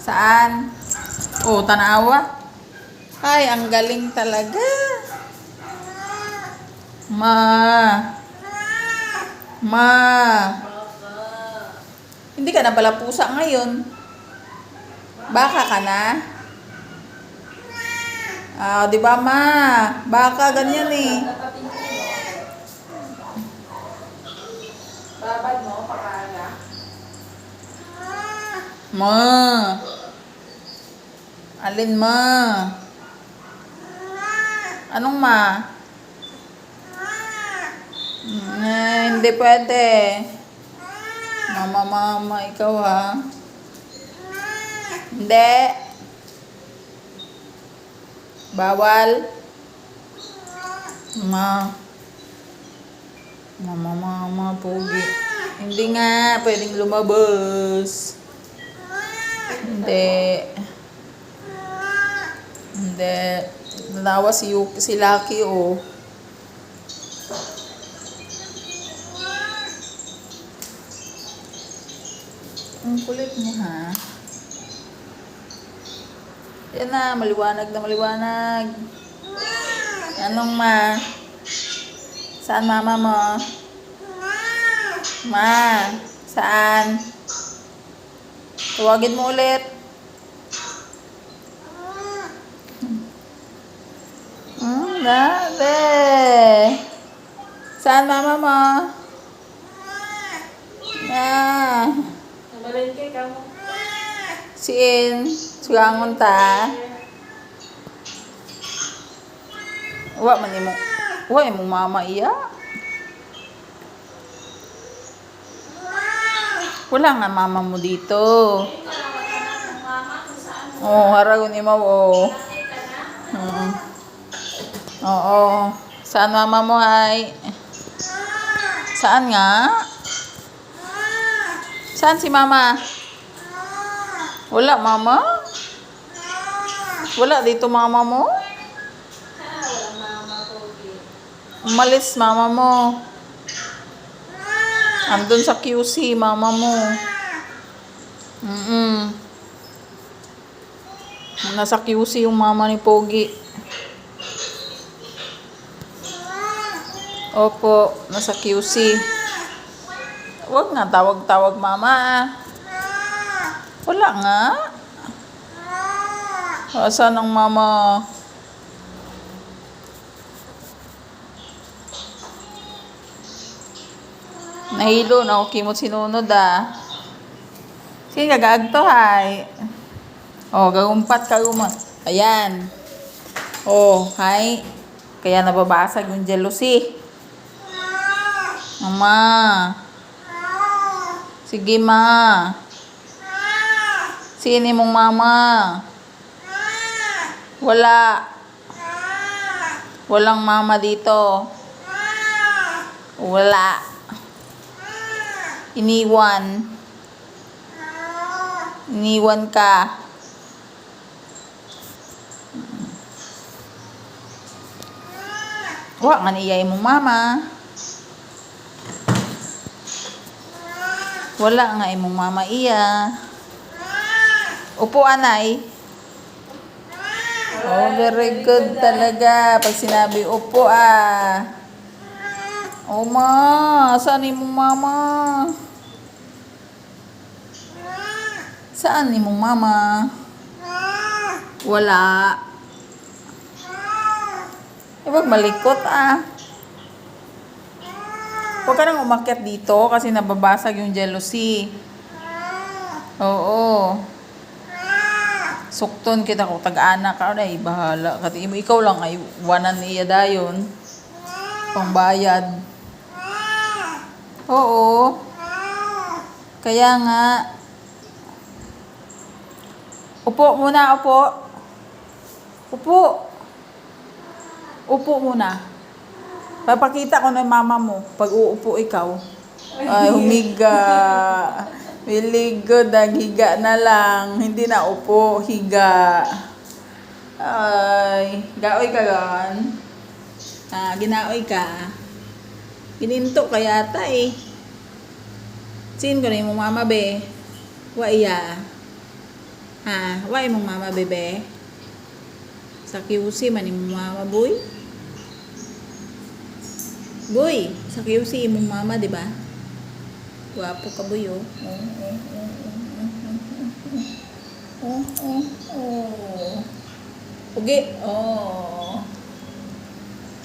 Saan? Oh, tanawa. Ay, ang galing talaga. Ma. Ma. Hindi ka na pala pusa ngayon. Baka ka na? Ah, di ba ma? Baka ganyan eh. Ma. Alin ma? Anong ma? Eh, hindi pwede. Mama, mama, ikaw ha. Hindi. Bawal. Ma. Mama, mama, pogi. Hindi nga, pwedeng lumabas. Hindi. Hindi. Nanawa si, Yuki, si Lucky, oh. Ang kulit mo, ha? Yan na, maliwanag na maliwanag. Anong ma? Saan mama mo? Ma, saan? Tawagin mo ulit. Hmm, dali. Saan mama mo? Ah, siin. Sugangon ta. Wa man imo. Wa imo mama iya. Wala nga mama mo dito. Oo, oh, haragon ni mo. Oh. Oo. Oo. Saan mama mo ay? Saan nga? Saan si mama? Wala mama? Wala dito mama mo? Umalis mama mo. Andun sa QC mama mo. Mm Nasa QC yung mama ni Pogi. Opo, nasa QC. Huwag nga tawag-tawag mama. ah. Wala nga. Asan ang mama? Nahilo na ako kimot sinunod ah. Sige, gagaag to hay. Oh, gagumpat ka gumat. Ayan. Oh, hay. Kaya nababasag yung jealousy. Mama. Sige, ma. Sini mong mama? Wala. Walang mama dito. Wala. Iniwan. Iniwan ka. Wa nga niyay mong mama. Wala nga imong mama iya. Upo anay. Oh, very good talaga. Pag sinabi upo ah. Oh ma, saan imong mama? Saan imong mama? Wala. Eh, wag malikot ah. Huwag ka nang umakyat dito kasi nababasag yung jealousy. Oo. Sukton kita kung tag-anak ka na bahala. Kati ikaw lang ay wanan niya dayon. Pangbayad. Oo. Kaya nga. Upo muna, upo. Upo. Upo muna. Papakita ko na mama mo pag uupo ikaw. Ay, humiga. Really good. ah. Higa na lang. Hindi na upo. Higa. Ay, gaoy ka gan. Ah, ginaoy ka. Ininto kaya ata eh. Sin ko na yung mama be. Wa iya. Ha, wa imong mama bebe. Sa QC man imong mama boy. Boy, sa QC imong mama, di ba? Guwapo ka boy oh. Oh, oh, oh, oh, oh, oh, oh. Okay, oh. oh. oh.